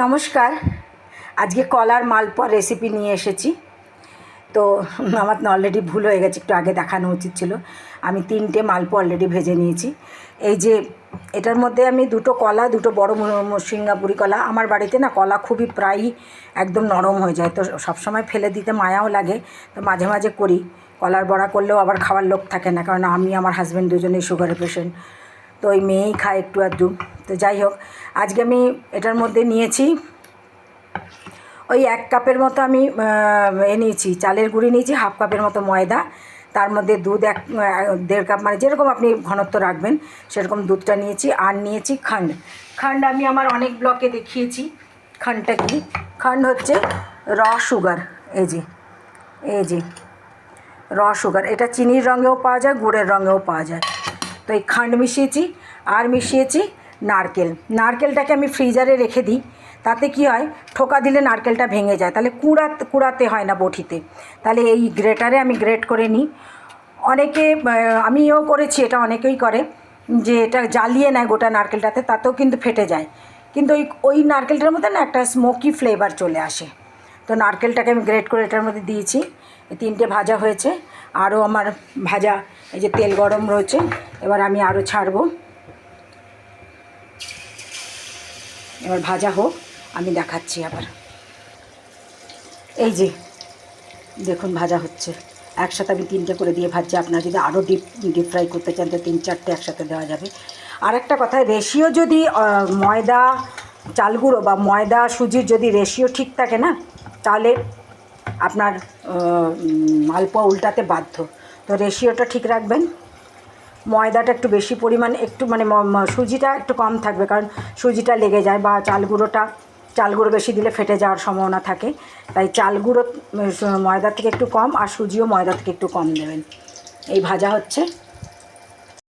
নমস্কার। আজকে কলার মালপোয়া রেসিপি নিয়ে এসেছি। তো আমার অলরেডি ভুল হয়ে গেছে, একটু আগে দেখানো উচিত ছিল। আমি তিনটে মালপোয়া অলরেডি ভেজে নিয়েছি। এই যে এটার মধ্যে আমি দুটো কলা, দুটো বড় সিঙ্গাপুরি কলা। আমার বাড়িতে না কলা খুবই প্রায়ই একদম নরম হয়ে যায়। তো সবসময় ফেলে দিতে মায়াও লাগে। তো মাঝে মাঝে করি। কলার বড়া করলেও আবার খাওয়ার লোক থাকে না। কারণ আমি, আমার হাজব্যান্ড দুজনেই সুগারের পেশেন্ট তো ওই মেয়েই খায় একটু আধটু তো যাই হোক, আজকে আমি এটার মধ্যে নিয়েছি। ওই এক কাপের মতো আমি এ নিয়েছি, চালের গুঁড়ি নিয়েছি, হাফ কাপের মতো ময়দা। তার মধ্যে দুধ এক দেড় কাপ মানে যেরকম আপনি ঘনত্ব রাখবেন, সেরকম দুধটা নিয়েছি আর নিয়েছি খান্ড। খান্ড আমি আমার অনেক ব্লকে দেখিয়েছি খান্ডটা কি? খান্ড হচ্ছে র সুগার, এই যে এই যে, র সুগার। এটা চিনির রঙেও পাওয়া যায়, গুড়ের রঙেও পাওয়া যায়। তো এই খান্ড মিশিয়েছি, আর মিশিয়েছি নারকেল। নারকেলটাকে আমি ফ্রিজারে রেখে দিই। তাতে কি হয়, ঠোকা দিলে নারকেলটা ভেঙে যায়। তাহলে কুড়া, কুড়াতে হয় না বটিতে। তাহলে এই গ্রেটারে আমি গ্রেট করে নিই। অনেকে আমিও করেছি, এটা অনেকেই করে, যে এটা জ্বালিয়ে নেয় গোটা নারকেলটাতে, তাতেও কিন্তু ফেটে যায়। কিন্তু ওই ওই নারকেলটার মধ্যে না একটা স্মোকি ফ্লেভার চলে আসে। তো নারকেলটাকে আমি গ্রেট করে এটার মধ্যে দিয়েছি। তিনটে ভাজা হয়েছে। আরও আমার ভাজা, এই যে তেল গরম রয়েছে, এবার আমি আরও ছাড়বো। এবার ভাজা হোক, আমি দেখাচ্ছি আবার। এই যে, দেখুন ভাজা হচ্ছে। একসাথে আমি তিনটে করে দিয়ে ভাজছি। আপনারা যদি আরও ডিপ ডিপ ফ্রাই করতে চান, তো তিন চারটে একসাথে দেওয়া যাবে। আর একটা কথা, রেশিও যদি ময়দা চালগুঁড়ো বা ময়দা, সুজির যদি রেশিও ঠিক থাকে না, তাহলে আপনার মালপোয়া উল্টাতে বাধ্য। তো রেশিওটা ঠিক রাখবেন। ময়দাটা একটু বেশি পরিমাণ, একটু মানে সুজিটা একটু কম থাকবে, কারণ সুজিটা লেগে যায় বা চাল গুঁড়োটা চাল গুঁড়ো বেশি দিলে ফেটে যাওয়ার সম্ভাবনা থাকে। তাই চাল গুঁড়ো ময়দা থেকে একটু কম আর সুজিও ময়দা থেকে একটু কম দেবেন। এই ভাজা হচ্ছে।